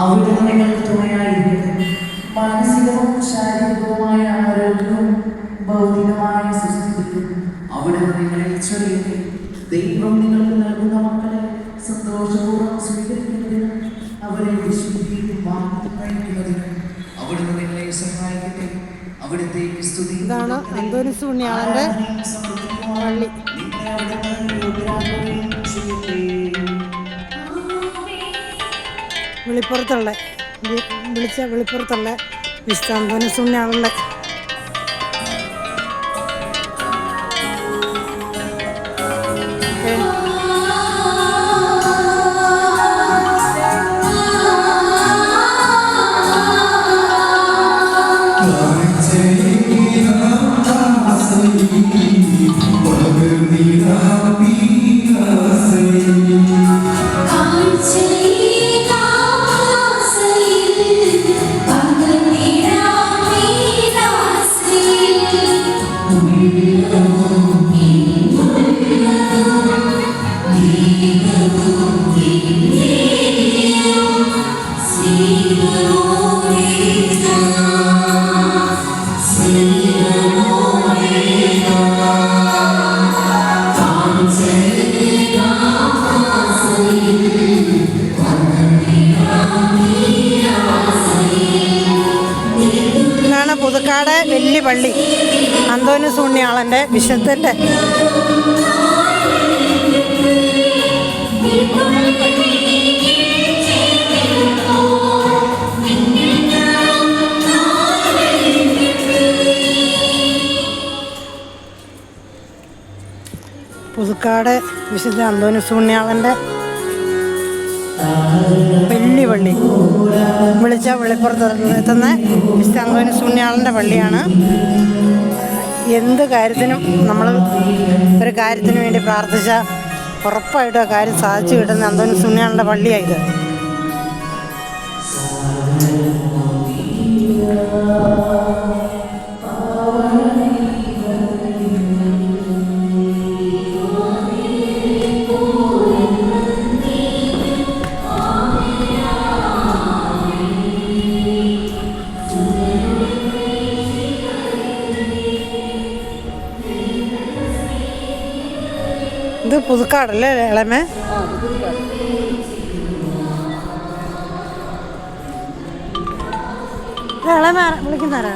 അവിടുന്ന് നിങ്ങൾക്ക് തുണയായിരിക്കട്ടെ മാനസികവും ശാരീരികവുമായ ആരോഗ്യവും ഭൗതികമായ സുസ്ഥിതിയും അവിടെ നിങ്ങളെ ചൊരിയട്ടെ ദൈവം നിങ്ങൾക്ക് നൽകുന്ന മക്കളെ സന്തോഷപൂർവം സ്വീകരിക്കുന്നതിന് അവരെ വിശുദ്ധിയും വാങ്ങിക്കുന്നതിന് അവിടുന്ന് നിങ്ങളെ സഹായിക്കട്ടെ. അവിടുത്തെ സ്തുതി ഇതാണ് അന്തോനിസ് പുണ്യാളന്റെ പള്ളി. വെളിപ്പുറത്തുള്ള വിളിച്ച വെളിപ്പുറത്തുള്ള വിശുദ്ധ അന്തോനിസ് പുണ്യാളന്റെ ഇതാണ് പുതുക്കാട് വലിയ പള്ളി അന്തോനിസ് പുണ്യാളന്റെ വിശുദ്ധന്റെ പുതുക്കാട് വിശുദ്ധ അന്തോനിസ് സുണ്യാളന്റെ വലിയ പള്ളി വിളിച്ച വെളിപ്പുറത്ത് എത്തുന്ന വിശുദ്ധ അന്തോനിസ് സുണ്യാളന്റെ പള്ളിയാണ് എന്ത് കാര്യത്തിനും നമ്മൾ ഒരു കാര്യത്തിന് വേണ്ടി പ്രാർത്ഥിച്ച ഉറപ്പായിട്ടും ആ കാര്യം സാധിച്ചു കിട്ടുന്ന അന്തോനിസ് സുണ്യാളന്റെ പള്ളിയാണ് ഇത്. ഇത് പുതുക്കാടല്ലേ ഇളമേ? ഇളമ വിളിക്കുന്നതാരാ?